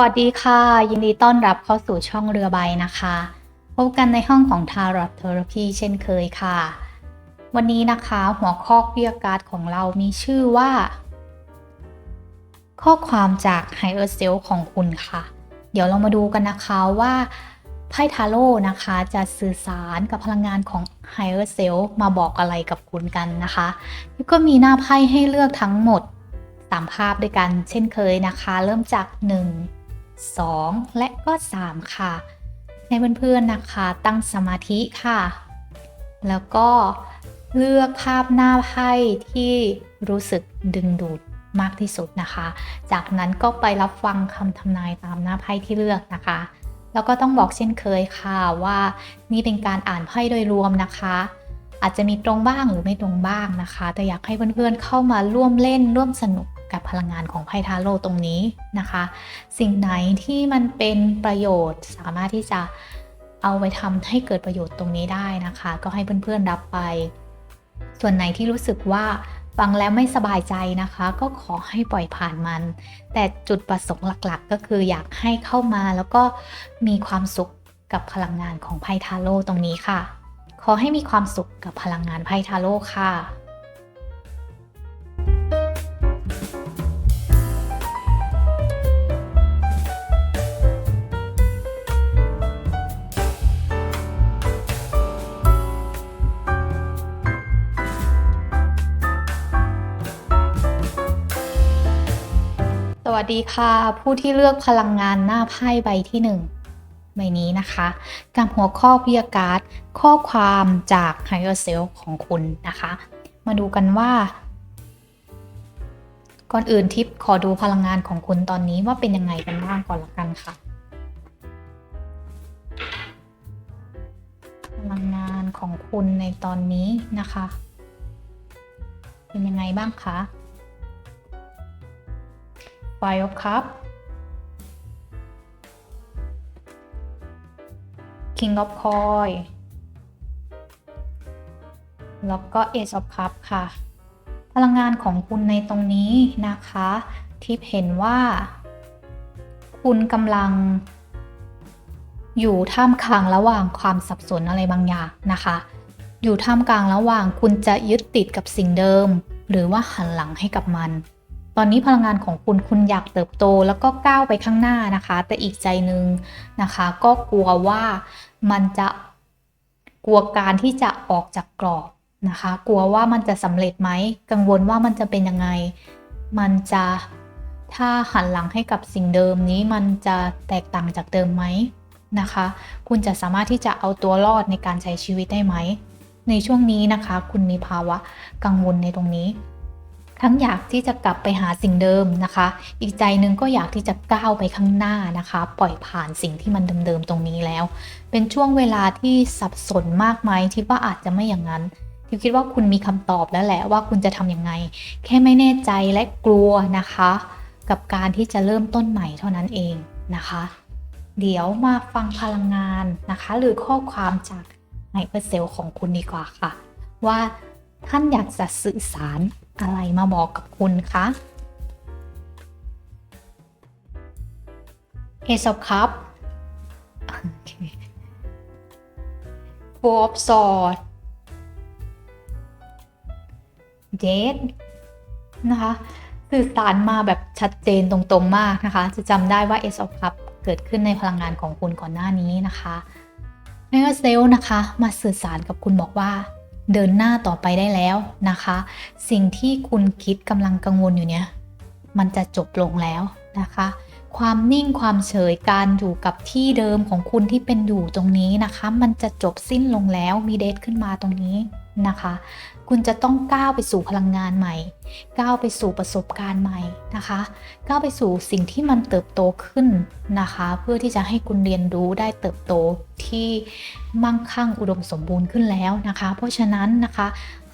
วัสดีค่ะ ยินดีต้อนรับเข้าสู่ช่องเรือใบนะคะ พบกันในห้องของ Tarot Therapy เช่นเคยค่ะ วันนี้นะคะหัวข้อเรียกการ์ดของเรามีชื่อว่า ข้อความจาก Higher Self ของคุณค่ะ เดี๋ยวเรามาดูกันนะคะว่าไพ่ทาโร่นะคะจะสื่อสารกับพลังงานของ Higher Self มาบอกอะไรกับคุณกันนะคะก็มีหน้าไพ่ให้เลือกทั้งหมด3ภาพด้วยกัน เช่นเคยนะคะ เริ่มจาก 1 2 และก็ 3 ค่ะ ให้เพื่อนๆนะคะตั้งสมาธิค่ะ แล้วก็เลือกภาพหน้าไพ่ที่รู้สึกดึงดูดมากที่สุดนะคะ จากนั้นก็ไปรับฟังคำทำนายตามหน้าไพ่ที่เลือกนะคะ แล้วก็ต้องบอกเช่นเคยค่ะว่านี่เป็นการอ่านไพ่โดยรวมนะคะ อาจจะมีตรงบ้างหรือไม่ตรงบ้างนะคะ แต่อยากให้เพื่อนๆเข้ามาร่วมเล่นร่วมสนุก กับพลังงานของไพ่ทาโร่ตรงนี้นะคะ สิ่งไหนที่มันเป็นประโยชน์สามารถที่จะเอาไปทำให้เกิดประโยชน์ตรงนี้ได้นะคะ ก็ให้เพื่อนๆรับไป ส่วนไหนที่รู้สึกว่าฟังแล้วไม่สบายใจนะคะ ก็ขอให้ปล่อยผ่านมัน แต่จุดประสงค์หลักๆ ก็คืออยากให้เข้ามาแล้วก็มีความสุขกับพลังงานของไพ่ทาโร่ตรงนี้ค่ะ ขอให้มีความสุขกับพลังงานไพ่ทาโร่ค่ะ วัสดีค่ะ ผู้ที่เลือกพลังงานหน้าไพ่ใบที่หนึ่งใบนี้นะคะกับหัวข้อพิยการ์ดข้อความจาก Higher Self ของคุณนะคะ มาดูกันว่า ก่อนอื่นทิปขอดูพลังงานของคุณตอนนี้ว่าเป็นยังไงกันบ้างก่อนละกันค่ะ พลังงานของคุณในตอนนี้นะคะ เป็นยังไงบ้างคะ Five of Cups King of Coin แล้วก็ Ace of Cups ค่ะ พลังงานของคุณในตรงนี้นะคะ ที่เห็นว่า คุณกำลัง อยู่ท่ามกลางระหว่างความสับสนอะไรบางอย่างนะคะอยู่ท่ามกลางระหว่างคุณจะยึดติดกับสิ่งเดิม หรือว่าหันหลังให้กับมัน ตอนนี้พลังงานของคุณคุณอยากเติบโตแล้วก็ก้าวไปข้างหน้านะคะ แต่อีกใจหนึ่งนะคะ ก็กลัวว่ามันจะกลัวการที่จะออกจากกรอบนะคะ กลัวว่ามันจะสำเร็จไหมกังวลว่ามันจะเป็นยังไง มันจะถ้าหันหลังให้กับสิ่งเดิมนี้มันจะแตกต่างจากเดิมไหมนะคะ คุณจะสามารถที่จะเอาตัวรอดในการใช้ชีวิตได้ไหม ในช่วงนี้นะคะ คุณมีภาวะกังวลในตรงนี้ ทั้งอยากที่จะกลับไปหาสิ่งเดิมนะคะ อีกใจหนึงก็อยากที่จะก้าวไปข้างหน้านะคะ ปล่อยผ่านสิ่งที่มันเดิมๆตรงนี้แล้ว เป็นช่วงเวลาที่สับสนมากไหมที่ว่าอาจจะไม่อย่างนั้นทิวคิดว่าคุณมีคำตอบแล้วแหละว่าคุณจะทำยังไง แค่ไม่แน่ใจและกลัวนะคะ กับการที่จะเริ่มต้นใหม่เท่านั้นเองนะคะ เดี๋ยวมาฟังพลังงานนะคะ หรือข้อความจากไฮเปอร์เซลของคุณดีกว่าค่ะ ว่าท่านอยากจะสื่อสาร อะไรมาบอกกับคุณคะ Ace of Cup โอเค Four of Swords Jade นะคะ สื่อสารมาแบบชัดเจนตรงๆมากนะคะ จะจำได้ว่า Ace of Cup เกิดขึ้นในพลังงานของคุณก่อนหน้านี้นะคะเนอเซลนะคะ มาสื่อสารกับคุณบอกว่า เดินหน้าต่อไปได้แล้วนะคะ สิ่งที่คุณคิดกำลังกังวลอยู่เนี่ยมันจะจบลงแล้วนะคะ ความนิ่งความเฉยการอยู่กับที่เดิมของคุณที่เป็นอยู่ตรงนี้นะคะ มันจะจบสิ้นลงแล้วมีเดทขึ้นมาตรงนี้นะคะ คุณจะต้องก้าวไปสู่พลังงานใหม่ ก้าวไปสู่ประสบการณ์ใหม่นะคะ ก้าวไปสู่สิ่งที่มันเติบโตขึ้นนะคะ เพื่อที่จะให้คุณเรียนรู้ได้เติบโตที่มั่งคั่งอุดมสมบูรณ์ขึ้นแล้วนะคะ เพราะฉะนั้นนะคะ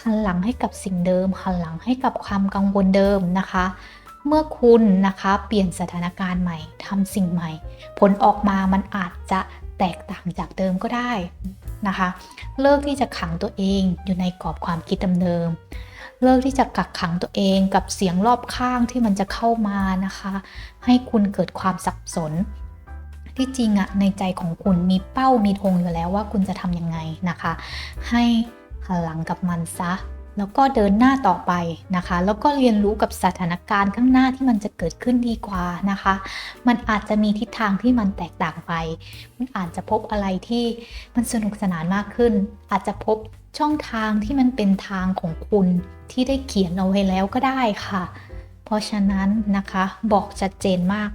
หันหลังให้กับสิ่งเดิมหันหลังให้กับความกังวลเดิมนะคะเมื่อคุณนะคะเปลี่ยนสถานการณ์ใหม่ทำสิ่งใหม่ ผลออกมามันอาจจะแตกต่างจากเดิมก็ได้ นะคะ เลิกที่จะขังตัวเองอยู่ในกรอบความคิดเดิมเลิกที่จะกักขังตัวเองกับเสียงรอบข้างที่มันจะเข้ามานะคะ ให้คุณเกิดความสับสน ที่จริงอะในใจของคุณมีเป้ามีธงอยู่แล้วว่าคุณจะทำยังไงนะคะ ให้หันหลังกับมันซะ แล้วก็เดินหน้าต่อไปนะคะ แล้วก็เรียนรู้กับสถานการณ์ข้างหน้าที่มันจะเกิดขึ้นดีกว่านะคะ มันอาจจะมีทิศทางที่มันแตกต่างไป มันอาจจะพบอะไรที่มันสนุกสนานมากขึ้น อาจจะพบช่องทางที่มันเป็นทางของคุณที่ได้เขียนเอาไว้แล้วก็ได้ค่ะ เพราะฉะนั้นนะคะบอกชัดเจนมาก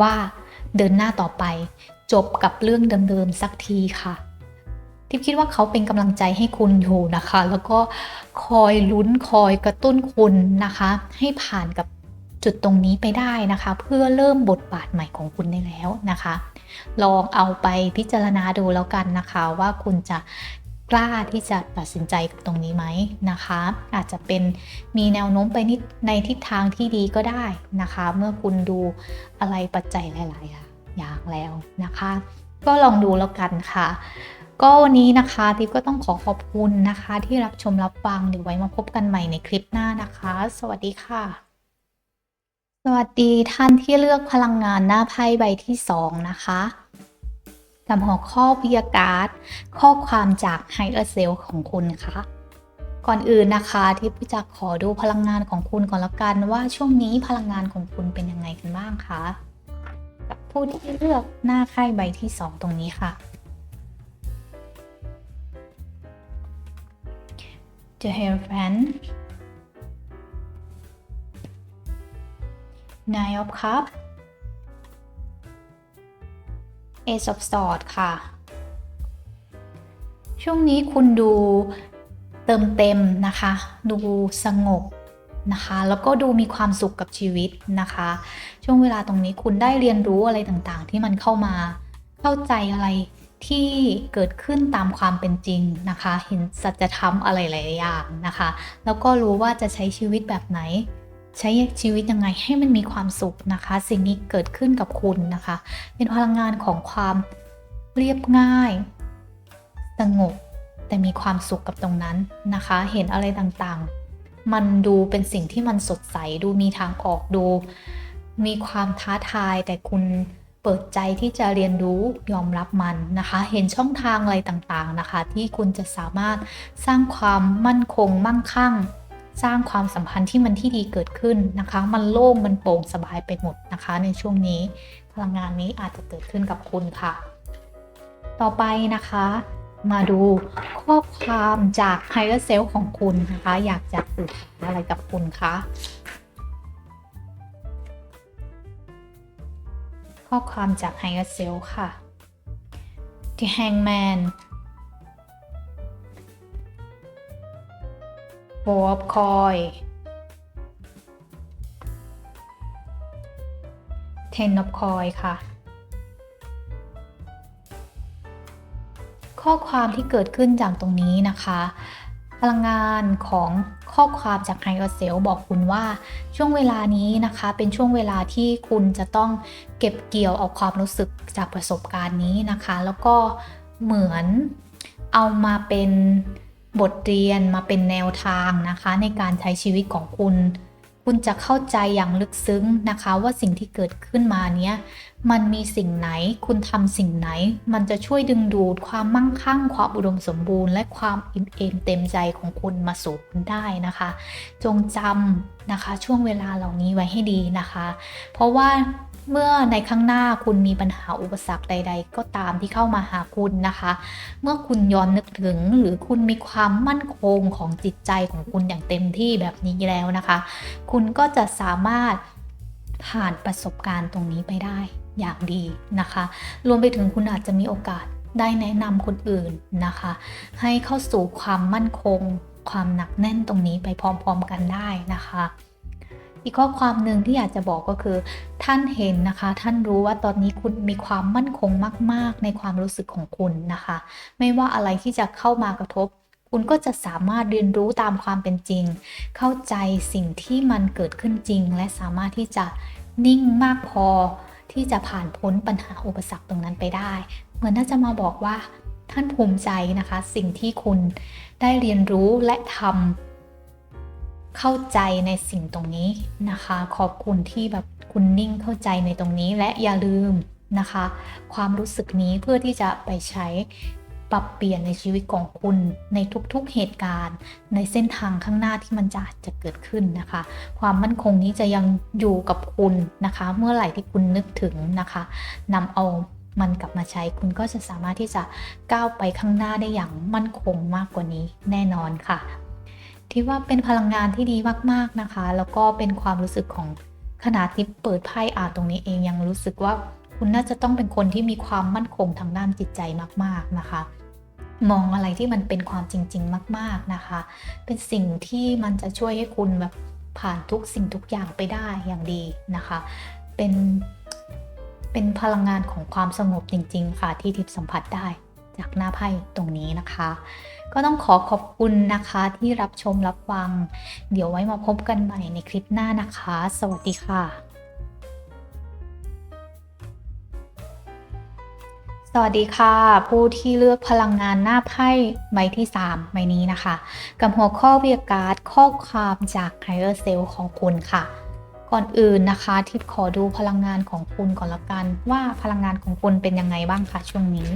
ว่าเดินหน้าต่อไป จบกับเรื่องเดิมๆสักทีค่ะ ทิพคิดว่าเขาเป็นกำลังใจให้คุณอยู่นะคะ แล้วก็คอยลุ้นคอยกระตุ้นคุณนะคะ ให้ผ่านกับจุดตรงนี้ไปได้นะคะ เพื่อเริ่มบทบาทใหม่ของคุณได้แล้วนะคะ ลองเอาไปพิจารณาดูแล้วกันนะคะว่าคุณจะกล้าที่จะตัดสินใจกับตรงนี้ไหมนะคะ อาจจะเป็นมีแนวโน้มไปนิดในทิศทางที่ดีก็ได้นะคะ เมื่อคุณดูอะไรปัจจัยหลาย ๆ อย่างแล้วนะคะ ก็ลองดูแล้วกันค่ะ ก็วันนี้นะคะทิพก็ต้องขอขอบคุณนะคะ ที่รับชมรับฟังเดี๋ยวไว้มาพบกันใหม่ในคลิปหน้านะคะ สวัสดีค่ะ สวัสดีท่านที่เลือกพลังงานหน้าไพ่ใบที่สองนะคะกับหัวข้อพิยาการ์ดข้อความจากไฮเออร์เซลของคุณค่ะ ก่อนอื่นนะคะที่พี่จะขอดูพลังงานของคุณก่อนละกันว่าช่วงนี้พลังงานของคุณเป็นยังไงกันบ้างคะกับผู้ที่เลือกหน้าไพ่ใบที่สองตรงนี้ค่ะ The Hierophant Nine of cup Ace of sword ค่ะ ช่วงนี้คุณดูเติมเต็มนะคะ ดูสงบนะคะ แล้วก็ดูมีความสุขกับชีวิตนะคะ ช่วงเวลาตรงนี้คุณได้เรียนรู้อะไรต่างๆ ที่มันเข้ามา เข้าใจอะไร ที่เกิดขึ้นตามความเป็นจริงนะคะ เห็นสัจธรรมอะไรหลายอย่างนะคะ แล้วก็รู้ว่าจะใช้ชีวิตแบบไหน ใช้ชีวิตยังไงให้มันมีความสุขนะคะ สิ่งนี้เกิดขึ้นกับคุณนะคะ เป็นพลังงานของความเรียบง่าย สงบแต่มีความสุขกับตรงนั้นนะคะ เห็นอะไรต่างๆ มันดูเป็นสิ่งที่มันสดใส ดูมีทางออกดู มีความท้าทายแต่คุณ เปิดใจที่จะเรียนรู้ยอมรับมันนะคะ เห็นช่องทางอะไรต่างๆนะคะ ที่คุณจะสามารถสร้างความมั่นคงมั่งคั่ง สร้างความสัมพันธ์ที่มันที่ดีเกิดขึ้นนะคะ มันโล่งมันโปร่งสบายไปหมดนะคะ ในช่วงนี้พลังงานนี้อาจจะเกิดขึ้นกับคุณค่ะ ต่อไปนะคะมาดูข้อความจาก Higher Self ของคุณนะคะ อยากจะสื่อสารอะไรกับคุณคะ ข้อความจาก Higher Self ค่ะ The Hangman Four of Coin Ten of Coin ค่ะ ข้อความที่เกิดขึ้นจากตรงนี้นะคะ พลังงานของ ข้อความจากไฮเออร์เซลบอกคุณว่าช่วงเวลานี้นะคะ เป็นช่วงเวลาที่คุณจะต้องเก็บเกี่ยวเอาความรู้สึกจากประสบการณ์นี้นะคะ แล้วก็เหมือนเอามาเป็นบทเรียนมาเป็นแนวทางนะคะ ในการใช้ชีวิตของคุณ คุณจะเข้าใจอย่างลึกซึ้งนะคะ ว่าสิ่งที่เกิดขึ้นมาเนี้ย มันมีสิ่งไหน คุณทำสิ่งไหน มันจะช่วยดึงดูดความมั่งคั่ง ความอุดมสมบูรณ์ และความอิ่มเอมเต็มใจของคุณมาสู่คุณได้นะคะ จงจำนะคะ ช่วงเวลาเหล่านี้ไว้ให้ดีนะคะ เพราะว่าเมื่อในข้างหน้าคุณมีปัญหาอุปสรรคใด ๆ ก็ตามที่เข้ามาหาคุณนะคะ เมื่อคุณย้อนนึกถึงหรือคุณมีความมั่นคงของจิตใจของคุณอย่างเต็มที่แบบนี้แล้วนะคะ คุณก็จะสามารถผ่านประสบการณ์ตรงนี้ไปได้ อย่างดีนะคะ รวมไปถึงคุณอาจจะมีโอกาสได้แนะนำคนอื่นนะคะ ให้เข้าสู่ความมั่นคง ความหนักแน่นตรงนี้ไปพร้อมๆกันได้นะคะ อีกข้อความหนึ่งที่อยากจะบอกก็คือ ท่านเห็นนะคะ ท่านรู้ว่าตอนนี้คุณมีความมั่นคงมาก ๆ ในความรู้สึกของคุณนะคะ ไม่ว่าอะไรที่จะเข้ามากระทบ คุณก็จะสามารถเรียนรู้ตามความเป็นจริง เข้าใจสิ่งที่มันเกิดขึ้นจริง และสามารถที่จะนิ่งมากพอ ที่จะผ่านพ้นปัญหาอุปสรรคตรงนั้นไปได้ เหมือนน่าจะมาบอกว่าท่านภูมิใจนะคะ สิ่งที่คุณได้เรียนรู้และทำเข้าใจในสิ่งตรงนี้นะคะ ขอบคุณที่แบบคุณนิ่งเข้าใจในตรงนี้และอย่าลืมนะคะ ความรู้สึกนี้เพื่อที่จะไปใช้ ปรับเปลี่ยนในชีวิตของคุณในทุกๆเหตุการณ์ ในเส้นทางข้างหน้าที่มันจะจะเกิดขึ้นนะคะ ความมั่นคงนี้จะยังอยู่กับคุณนะคะ เมื่อไหร่ที่คุณนึกถึงนะคะนำเอามันกลับมาใช้คุณก็จะสามารถที่จะก้าวไปข้างหน้าได้อย่างมั่นคงมากกว่านี้แน่นอนค่ะ ที่ว่าเป็นพลังงานที่ดีมากๆนะคะ แล้วก็เป็นความรู้สึกของขนาดที่เปิดไพ่อ่านตรงนี้เองยังรู้สึกว่าคุณน่าจะต้องเป็นคนที่มีความมั่นคงทางด้านจิตใจมากๆนะคะ มองอะไรที่มันเป็นความจริง ๆ มาก ๆนะคะ เป็นสิ่งที่มันจะช่วยให้คุณแบบผ่านทุกสิ่งทุกอย่างไปได้อย่างดีนะคะ เป็นเป็นพลังงานของความสงบจริง ๆ ค่ะที่ทิพย์สัมผัสได้จากหน้าไพ่ตรงนี้นะคะ ก็ต้องขอขอบคุณนะคะที่รับชมรับฟัง เดี๋ยวไว้มาพบกันใหม่ในคลิปหน้านะคะ สวัสดีค่ะ วัสดีค่ะ ผู้ที่เลือกพลังงานหน้าไพ่ใบที่ 3 ใบนี้นะคะ กับหัวข้อเวียการ์ดข้อความจาก Higher Self ของคุณค่ะ ก่อนอื่นนะคะ ทิพย์ขอดูพลังงานของคุณก่อนละกัน ว่าพลังงานของคุณเป็นยังไงบ้างคะช่วงนี้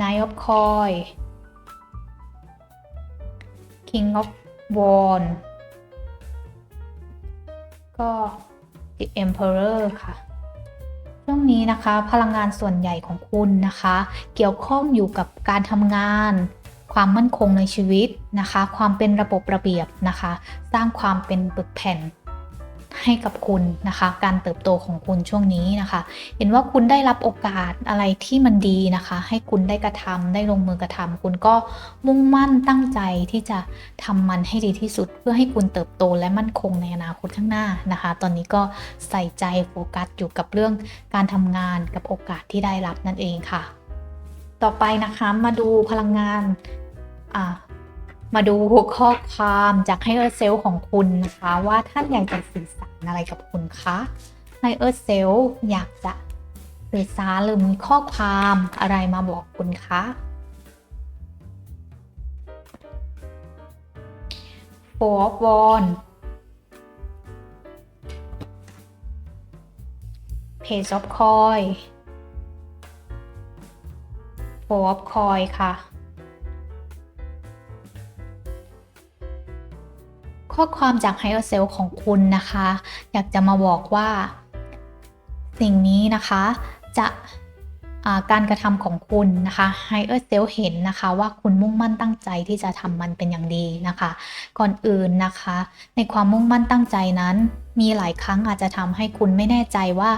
Nine of Coin King of Wands ก็ The Emperor ค่ะ ช่วงนี้นะคะพลังงานส่วนใหญ่ของคุณนะคะ เกี่ยวข้องอยู่กับการทำงาน ความมั่นคงในชีวิตนะคะ ความเป็นระบบระเบียบนะคะ สร้างความเป็นปึกแผ่น ให้กับคุณนะคะ การเติบโตของคุณช่วงนี้นะคะ เห็นว่าคุณได้รับโอกาสอะไรที่มันดีนะคะ ให้คุณได้กระทำได้ลงมือกระทำคุณก็มุ่งมั่นตั้งใจที่จะทำมันให้ดีที่สุด เพื่อให้คุณเติบโตและมั่นคงในอนาคตข้างหน้านะคะ ตอนนี้ก็ใส่ใจโฟกัสอยู่กับเรื่องการทำงานกับโอกาสที่ได้รับนั่นเองค่ะ ต่อไปนะคะมาดูพลังงานอ่า มาดูข้อความจากให้เออร์เซลของคุณนะคะ ว่าท่านอยากจะสื่อสารอะไรกับคุณคะให้เออร์เซลอยากจะสื่อสารหรือมีข้อความอะไรมาบอกคุณคะ Four of Wands Page of Coins Four of Coins ค่ะ ข้อความจาก Higher Self ของคุณนะคะ อยากจะมาบอกว่า สิ่งนี้นะคะจะาการกระทำของคุณนะคะ Higher Self เห็นนะคะ ว่าคุณมุ่งมั่นตั้งใจที่จะทำมันเป็นอย่างดีนะคะ ก่อนอื่นนะคะ ในความมุ่งมั่นตั้งใจนั้น มีหลายครั้งอาจจะทำให้คุณไม่แน่ใจว่า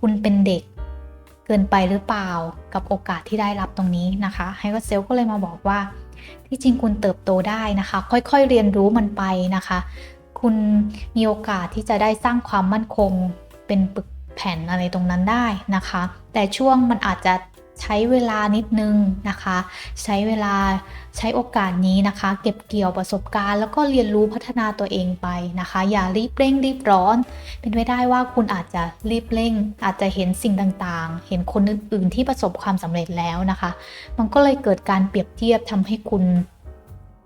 คุณเป็นเด็ก เกินไปหรือเปล่ากับโอกาสที่ได้รับตรงนี้นะคะไฮก็เซลก็เลยมาบอกว่า ที่จริงคุณเติบโตได้นะคะ ค่อยๆเรียนรู้มันไปนะคะ คุณมีโอกาสที่จะได้สร้างความมั่นคงเป็นปึกแผ่นอะไรตรงนั้นได้นะคะ แต่ช่วงมันอาจจะ ใช้เวลานิดนึงนะคะ ใช้เวลาใช้โอกาสนี้นะคะ เก็บเกี่ยวประสบการณ์ แล้วก็เรียนรู้พัฒนาตัวเองไปนะคะ อย่ารีบเร่งรีบร้อน เป็นไปได้ว่าคุณอาจจะรีบเร่ง อาจจะเห็นสิ่งต่างๆ เห็นคนอื่นๆที่ประสบความสำเร็จแล้วนะคะ มันก็เลยเกิดการเปรียบเทียบทำให้คุณ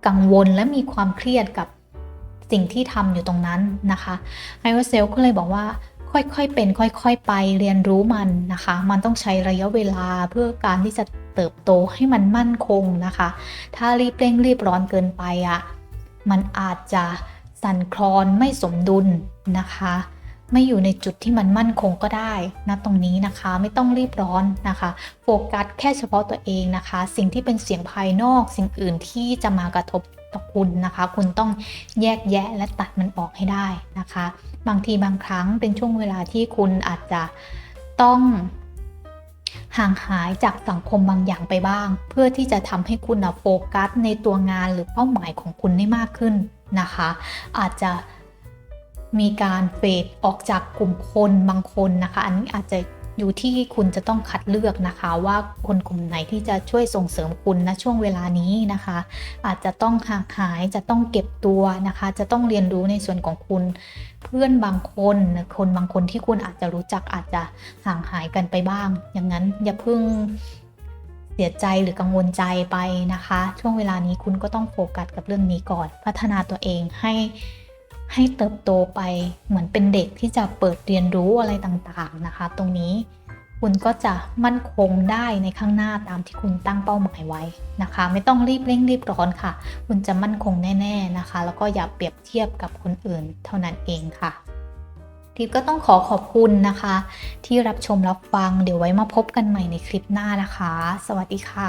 กังวลและมีความเครียดกับสิ่งที่ทำอยู่ตรงนั้นนะคะไอวอเซลก็เลยบอกว่า ค่อยๆเป็น ค่อยๆไปเรียนรู้มันนะคะ มันต้องใช้ระยะเวลาเพื่อการที่จะเติบโตให้มันมั่นคงนะคะ ถ้ารีบเร่งรีบร้อนเกินไปอะ่ะมันอาจจะสั่นคลอนไม่สมดุลนะคะ ไม่อยู่ในจุดที่มันมั่นคงก็ได้นะตรงนี้นะคะไม่ต้องรีบร้อนนะคะ โฟกัสแค่เฉพาะตัวเองนะคะ สิ่งที่เป็นเสียงภายนอก สิ่งอื่นที่จะมากระทบ ต่อคุณนะคะ คุณต้องแยกแยะและตัดมันออกให้ได้นะคะ บางทีบางครั้งเป็นช่วงเวลาที่คุณอาจจะต้องห่างหายจากสังคมบางอย่างไปบ้าง เพื่อที่จะทำให้คุณโฟกัสในตัวงานหรือเป้าหมายของคุณได้มากขึ้นนะคะ อาจจะมีการเฟดออกจากกลุ่มคนบางคนนะคะ อันนี้อาจจะ อยู่ที่คุณจะต้องคัดเลือกนะคะ ว่าคนกลุ่มไหนที่จะช่วยส่งเสริมคุณณช่วงเวลานี้นะคะ อาจจะต้องห่างหายจะต้องเก็บตัวนะคะ จะต้องเรียนรู้ในส่วนของคุณ เพื่อนบางคนคนบางคนที่คุณอาจจะรู้จักอาจจะห่างหายกันไปบ้าง อย่างนั้นอย่าเพิ่งเสียใจหรือกังวลใจไปนะคะ ช่วงเวลานี้คุณก็ต้องโฟกัสกับเรื่องนี้ก่อน พัฒนาตัวเองให้ ให้เติบโตไปเหมือนเป็นเด็กที่จะเปิดเรียนรู้อะไรต่างๆนะคะ ตรงนี้คุณก็จะมั่นคงได้ในข้างหน้าตามที่คุณตั้งเป้าหมายไว้นะคะ ไม่ต้องรีบเร่งรีบร้อนค่ะ คุณจะมั่นคงแน่ๆนะคะ แล้วก็อย่าเปรียบเทียบกับคนอื่นเท่านั้นเองค่ะทิพย์ก็ต้องขอขอบคุณนะคะ ที่รับชมรับฟังเดี๋ยวไว้มาพบกันใหม่ในคลิปหน้านะคะ สวัสดีค่ะ